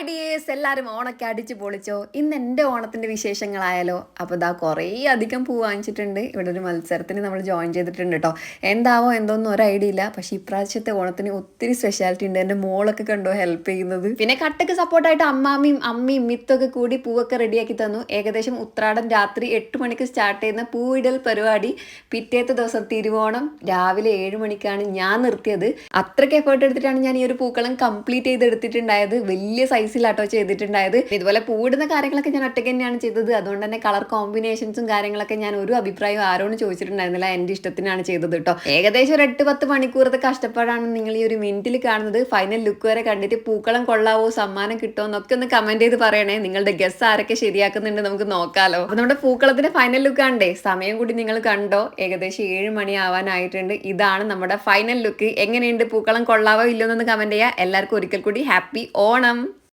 Hi എല്ലാവരും ഓണൊക്കെ അടിച്ച് പൊളിച്ചോ? ഇന്ന് എന്റെ ഓണത്തിന്റെ വിശേഷങ്ങളായാലോ? അപ്പോൾ ഇതാ കുറേ അധികം പൂ വാങ്ങിച്ചിട്ടുണ്ട്. ഇവിടെ ഒരു മത്സരത്തിന് നമ്മൾ ജോയിൻ ചെയ്തിട്ടുണ്ട് കേട്ടോ എന്താവോ എന്തോന്നും ഒരു ഐഡിയ ഇല്ല. പക്ഷേ ഇപ്രാവശ്യത്തെ ഓണത്തിന് ഒത്തിരി സ്പെഷ്യാലിറ്റി ഉണ്ട്. എന്റെ മോളൊക്കെ കണ്ടോ ഹെൽപ്പ് ചെയ്യുന്നത്? പിന്നെ കട്ടക്ക് സപ്പോർട്ടായിട്ട് അമ്മാമ്മയും അമ്മയും മിത്തൊക്കെ കൂടി പൂവൊക്കെ റെഡിയാക്കി തന്നു. ഏകദേശം ഉത്രാടം രാത്രി എട്ട് മണിക്ക് സ്റ്റാർട്ട് ചെയ്യുന്ന പൂവിടൽ പരിപാടി. പിറ്റേത്തെ ദിവസം തിരുവോണം. രാവിലെ ഏഴ് മണിക്കാണ് ഞാൻ നിർത്തിയത്. അത്രയ്ക്ക് എഫേർട്ട് എടുത്തിട്ടാണ് ഞാൻ ഈ ഒരു പൂക്കളം കംപ്ലീറ്റ് ചെയ്ത് എടുത്തിട്ടുണ്ടായത് വലിയ സൈസിലാട്ടോ ചെയ്തിട്ടുണ്ടായത്. ഇതുപോലെ പൂവിടുന്ന കാര്യങ്ങളൊക്കെ ഞാൻ ഒറ്റയ്ക്ക് തന്നെയാണ് ചെയ്തത്. അതുകൊണ്ട് തന്നെ കളർ കോമ്പിനേഷൻസും കാര്യങ്ങളൊക്കെ ഞാൻ ഒരു അഭിപ്രായം ആരോടും ചോദിച്ചിട്ടുണ്ടായിരുന്നില്ല. എന്റെ ഇഷ്ടത്തിനാണ് ചെയ്തത് കേട്ടോ ഏകദേശം ഒരു എട്ട് പത്ത് മണിക്കൂറത്തെ കഷ്ടപ്പാടാണ് നിങ്ങൾ ഈ ഒരു മിനിറ്റിൽ കാണുന്നത്. ഫൈനൽ ലുക്ക് വരെ കണ്ടിട്ട് പൂക്കളം കൊള്ളാവോ സമ്മാനം കിട്ടോ എന്നൊക്കെ ഒന്ന് കമന്റ് ചെയ്ത് പറയണേ. നിങ്ങളുടെ ഗസ് ആരൊക്കെ ശരിയാക്കുന്നുണ്ട് നമുക്ക് നോക്കാലോ. നമ്മുടെ പൂക്കളത്തിന്റെ ഫൈനൽ ലുക്ക് ആണ്ടേ സമയം കൂടി നിങ്ങൾ കണ്ടോ? ഏകദേശം ഏഴ് മണി ആവാനായിട്ടുണ്ട്. ഇതാണ് നമ്മുടെ ഫൈനൽ ലുക്ക് എങ്ങനെയുണ്ട്? പൂക്കളം കൊള്ളാവോ ഇല്ലയോ കമന്റ് ചെയ്യുക എല്ലാവർക്കും ഒരിക്കൽ കൂടി ഹാപ്പി ഓണം.